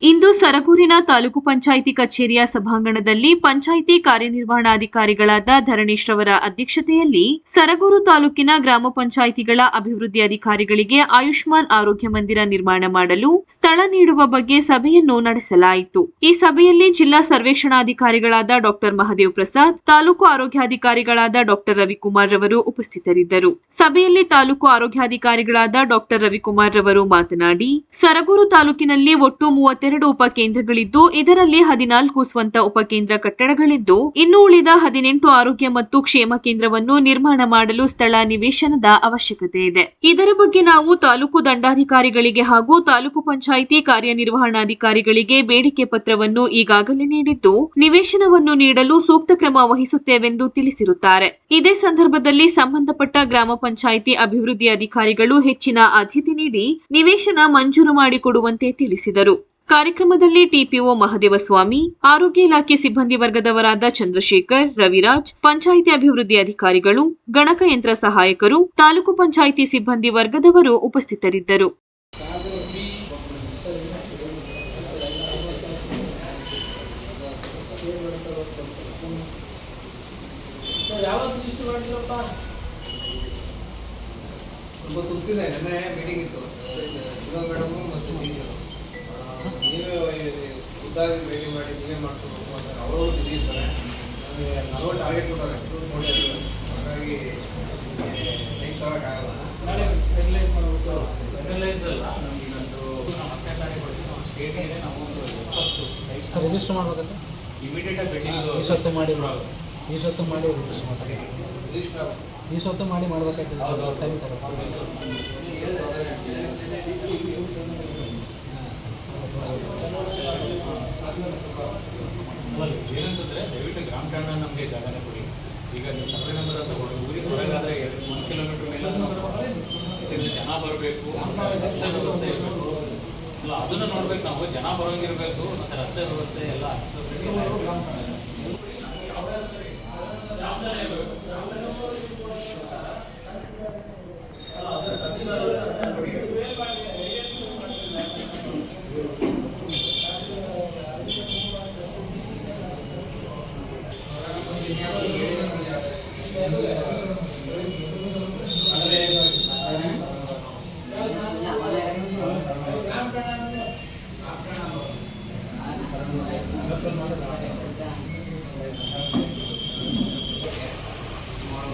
ಇಂದು ಸರಗೂರಿನ ತಾಲೂಕು ಪಂಚಾಯಿತಿ ಕಚೇರಿಯ ಸಭಾಂಗಣದಲ್ಲಿ ಪಂಚಾಯಿತಿ ಕಾರ್ಯನಿರ್ವಹಣಾಧಿಕಾರಿಗಳಾದ ಧರಣೇಶ್ ರವರ ಅಧ್ಯಕ್ಷತೆಯಲ್ಲಿ ಸರಗೂರು ತಾಲೂಕಿನ ಗ್ರಾಮ ಪಂಚಾಯಿತಿಗಳ ಅಭಿವೃದ್ಧಿ ಅಧಿಕಾರಿಗಳಿಗೆ ಆಯುಷ್ಮಾನ್ ಆರೋಗ್ಯ ಮಂದಿರ ನಿರ್ಮಾಣ ಮಾಡಲು ಸ್ಥಳ ನೀಡುವ ಬಗ್ಗೆ ಸಭೆಯನ್ನು ನಡೆಸಲಾಯಿತು. ಈ ಸಭೆಯಲ್ಲಿ ಜಿಲ್ಲಾ ಸರ್ವೇಕ್ಷಣಾಧಿಕಾರಿಗಳಾದ ಡಾಕ್ಟರ್ ಮಹದೇವ್ ಪ್ರಸಾದ್, ತಾಲೂಕು ಆರೋಗ್ಯಾಧಿಕಾರಿಗಳಾದ ಡಾಕ್ಟರ್ ರವಿಕುಮಾರ್ ರವರು ಉಪಸ್ಥಿತರಿದ್ದರು. ಸಭೆಯಲ್ಲಿ ತಾಲೂಕು ಆರೋಗ್ಯಾಧಿಕಾರಿಗಳಾದ ಡಾಕ್ಟರ್ ರವಿಕುಮಾರ್ ರವರು ಮಾತನಾಡಿ, ಸರಗೂರು ತಾಲೂಕಿನಲ್ಲಿ ಒಟ್ಟು ಮೂವತ್ತೆರಡು ಉಪಕೇಂದ್ರಗಳಿದ್ದು, ಇದರಲ್ಲಿ ಹದಿನಾಲ್ಕು ಸ್ವಂತ ಉಪಕೇಂದ್ರ ಕಟ್ಟಡಗಳಿದ್ದು, ಇನ್ನು ಉಳಿದ ಹದಿನೆಂಟು ಆರೋಗ್ಯ ಮತ್ತು ಕ್ಷೇಮ ಕೇಂದ್ರವನ್ನು ನಿರ್ಮಾಣ ಮಾಡಲು ಸ್ಥಳ ನಿವೇಶನದ ಅವಶ್ಯಕತೆ ಇದೆ. ಇದರ ಬಗ್ಗೆ ನಾವು ತಾಲೂಕು ದಂಡಾಧಿಕಾರಿಗಳಿಗೆ ಹಾಗೂ ತಾಲೂಕು ಪಂಚಾಯಿತಿ ಕಾರ್ಯನಿರ್ವಹಣಾಧಿಕಾರಿಗಳಿಗೆ ಬೇಡಿಕೆ ಪತ್ರವನ್ನು ಈಗಾಗಲೇ ನೀಡಿದ್ದು, ನಿವೇಶನವನ್ನು ನೀಡಲು ಸೂಕ್ತ ಕ್ರಮ ವಹಿಸುತ್ತೇವೆಂದು ತಿಳಿಸಿರುತ್ತಾರೆ. ಇದೇ ಸಂದರ್ಭದಲ್ಲಿ ಸಂಬಂಧಪಟ್ಟ ಗ್ರಾಮ ಪಂಚಾಯಿತಿ ಅಭಿವೃದ್ಧಿ ಅಧಿಕಾರಿಗಳು ಹೆಚ್ಚಿನ ಆದ್ಯತೆ ನೀಡಿ, ನಿವೇಶನ ಮಂಜೂರು ಮಾಡಿಕೊಡುವಂತೆ ತಿಳಿಸಿದರು. ಕಾರ್ಯಕ್ರಮದಲ್ಲಿ ಟಿಪಿಒ ಮಹದೇವಸ್ವಾಮಿ, ಆರೋಗ್ಯ ಇಲಾಖೆ ಸಿಬ್ಬಂದಿ ವರ್ಗದವರಾದ ಚಂದ್ರಶೇಖರ್, ರವಿರಾಜ್, ಪಂಚಾಯಿತಿ ಅಭಿವೃದ್ಧಿ ಅಧಿಕಾರಿಗಳು ಗಣಕಯಂತ್ರ ಸಹಾಯಕರು, ತಾಲೂಕು ಪಂಚಾಯಿತಿ ಸಿಬ್ಬಂದಿ ವರ್ಗದವರು ಉಪಸ್ಥಿತರಿದ್ದರು. ಖುದ್ದಾಗಿ ಭೇಟಿ ಮಾಡಿ ನೀವೇ ಮಾಡ್ಕೊಬೇಕು ಅಂತ ಅವರು ಬಿಸಿ ಇರ್ತಾರೆ ನನಗೆ ನಲವತ್ತು ಟಾರ್ಗೆಟ್ ಕೊಟ್ಟಾರೆ ಟೂರ್ ನೋಡಿ ಹಾಗಾಗಿ ಲೈಕ್ ತಗೊಳಕ್ಕಾಗಲ್ಲ ನಾಳೆ ಫೈನಲೈಸ್ ಮಾಡಬೇಕು ಫೈನಲೈಸ್ ಅಲ್ಲ ನಮ್ಗೆ ಇನ್ನೊಂದು ನಾವು ಹತ್ತನೇ ತಾರೀಕು ಕೊಡ್ತೀವಿ ನಾವು ಸ್ಟೇಟ್ಗೆ ನಾವು ಒಂದು ಎಪ್ಪತ್ತು ಸೈಟ್ಸ್ ರಿಜಿಸ್ಟರ್ ಮಾಡ್ಬೇಕಂತ ಇಮಿಡಿಯೇಟ್ ಆಗಿ ಈ ಸತ್ತು ಮಾಡಿ ಈ ಸತ್ತು ಮಾಡಿ ರಿಜಿಸ್ಟರ್ ಮಾಡ್ತಾರೆ ರಿಜಿಸ್ಟರ್ ಈ ಸೊತ್ತು ಮಾಡಿ ಮಾಡ್ಬೇಕಾಗ್ತದೆ ಹೌದು. ಟೈಮ್ ತಗೊಳ್ತಾರೆ ನಮಗೆ ಜಾಗನೇ ಕೊಡಿ. ಈಗ ನೀವು ಸರ್ವೆ ನಂಬರ್ ಅಂತ ಊರಿಗೆ ಹೊರಗಾದ್ರೆ ಒಂದು ಕಿಲೋಮೀಟರ್ ಮೇಲೆ ಇದರಿಂದ ಜನ ಬರಬೇಕು ರಸ್ತೆ ವ್ಯವಸ್ಥೆ ಇರಬೇಕು. ಅಲ್ಲ, ಅದನ್ನ ನೋಡ್ಬೇಕು ನಾವು. ಜನ ಬರೋಂಗಿರ್ಬೇಕು, ಮತ್ತೆ ರಸ್ತೆ ವ್ಯವಸ್ಥೆ ಎಲ್ಲ accessibility ಎಲ್ಲ ಇರ್ಬೇಕು. ಸುಮಾರು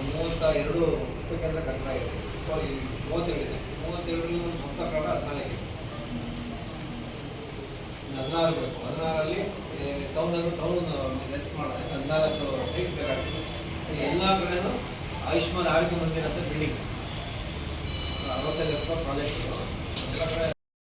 ಮೂವತ್ತ ಎರಡು ಉಪಕೇಂದ್ರ ಕಟ್ಟಡ ಇದೆ ಸೊ ಈ ಮೂವತ್ತೆರಡಿದೆ ಮೂವತ್ತೆರಡರಲ್ಲಿ ಒಂದು ಸ್ವಂತ ಕನ್ನಡ ಹದಿನಾಲ್ಕಿದೆ ಹದಿನಾರು ಬೇಕು ಹದಿನಾರಲ್ಲಿ ಟೌನಲ್ಲಿ ಟೌನ್ ಲೆಸ್ ಮಾಡಿದ್ರೆ ಹದಿನಾಲ್ಕು ಸೈಟ್ ಬೇಕಾಗ್ತದೆ ಎಲ್ಲ ಕಡೆನೂ ಆಯುಷ್ಮಾನ್ ಆರೋಗ್ಯ ಮಂದಿರ ಅಂತ ಬಿಲ್ಡಿಂಗ್. ಅರವತ್ತೈದು ರೂಪಾಯಿ ಪ್ರಾಜೆಕ್ಟ್. ಎಲ್ಲ ಕಡೆ